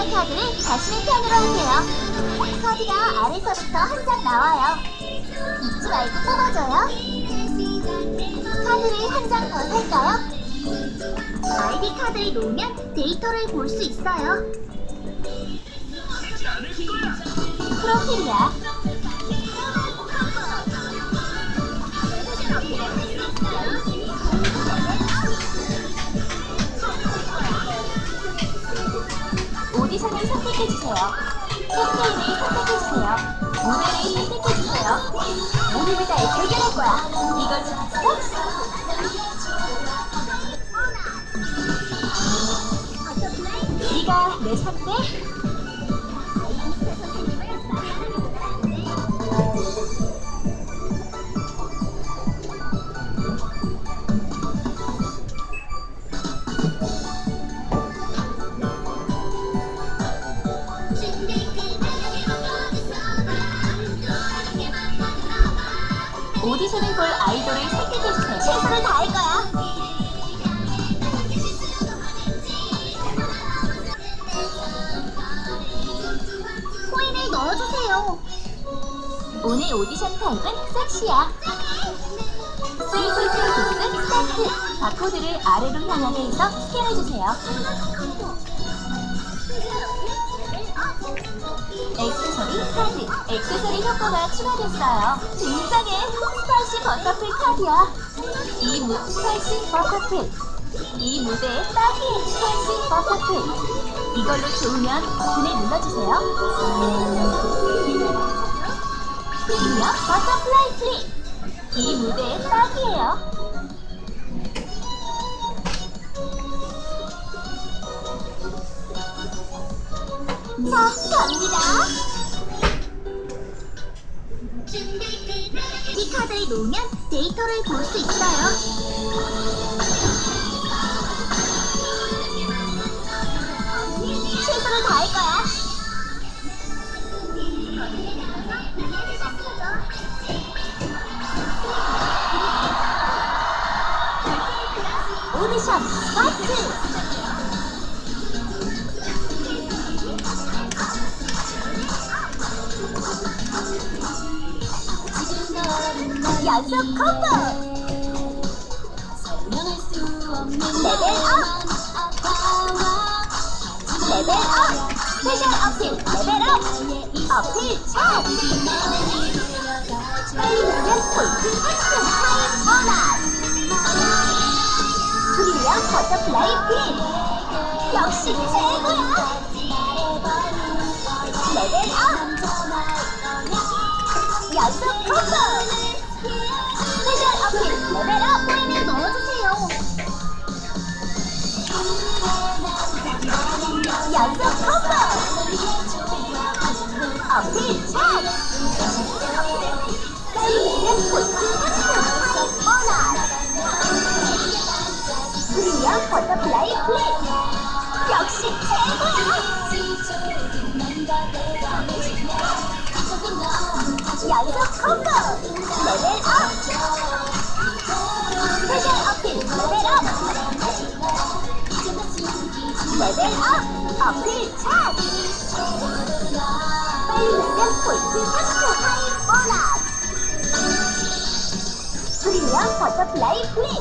오디션 카드를 자신의 편으로 하세요. 카드가 아래서부터 한 장 나와요. 잊지 말고 뽑아줘요. 카드를 한 장 더 살까요? 아이디 카드를 놓으면 데이터를 볼 수 있어요. 프로필이야. 해주세요. 캠페인을 선택해주세요. 무대를 선택해주세요. 우리를 다 해결할 거야. 이걸 찾았어? 네가 내 선배? 오디션을 볼 아이돌을 선택해주세요. 최선을 다할 거야. 코인을 넣어주세요. 오늘 오디션 타입은 섹시야. 스위트 트로스 스타트. 바코드를 아래로 향하게 해서 스캔해주세요. 액세서리 효과가 추가됐어요. 굉장해. 스파이시 버터풀 카드야. 이 무, 스파이시 버터풀. 이 무대에 딱이에요. 스파이시 버터풀. 이걸로 좋으면 버튼을 눌러주세요. 프리미엄 버터플라이 플립. 이 무대에 딱이에요. 자, 갑니다. 이 카드를 놓으면 데이터를 볼 수 있어요. 최선을 다할 거야. 오디션 스타트! 연속 콤보! 레벨 업! 스페셜 어필 레벨 업! 어필! 빨리 누르면 포인트 획득 타임 보너스! 브릴리언 버터플라이 핀! 역시 최고야! 연속 콤보 어필 샷 빨리는 포인트 획득 보너스 브리언 버터플라이 플립 역시 최고야 연속 콤보 레벨 업 스페셜 어필 레벨 업 레벨 업 어필 차트 빨리 누르면 포인트 획득 타임 보너스 프리미엄 버터플라이 플립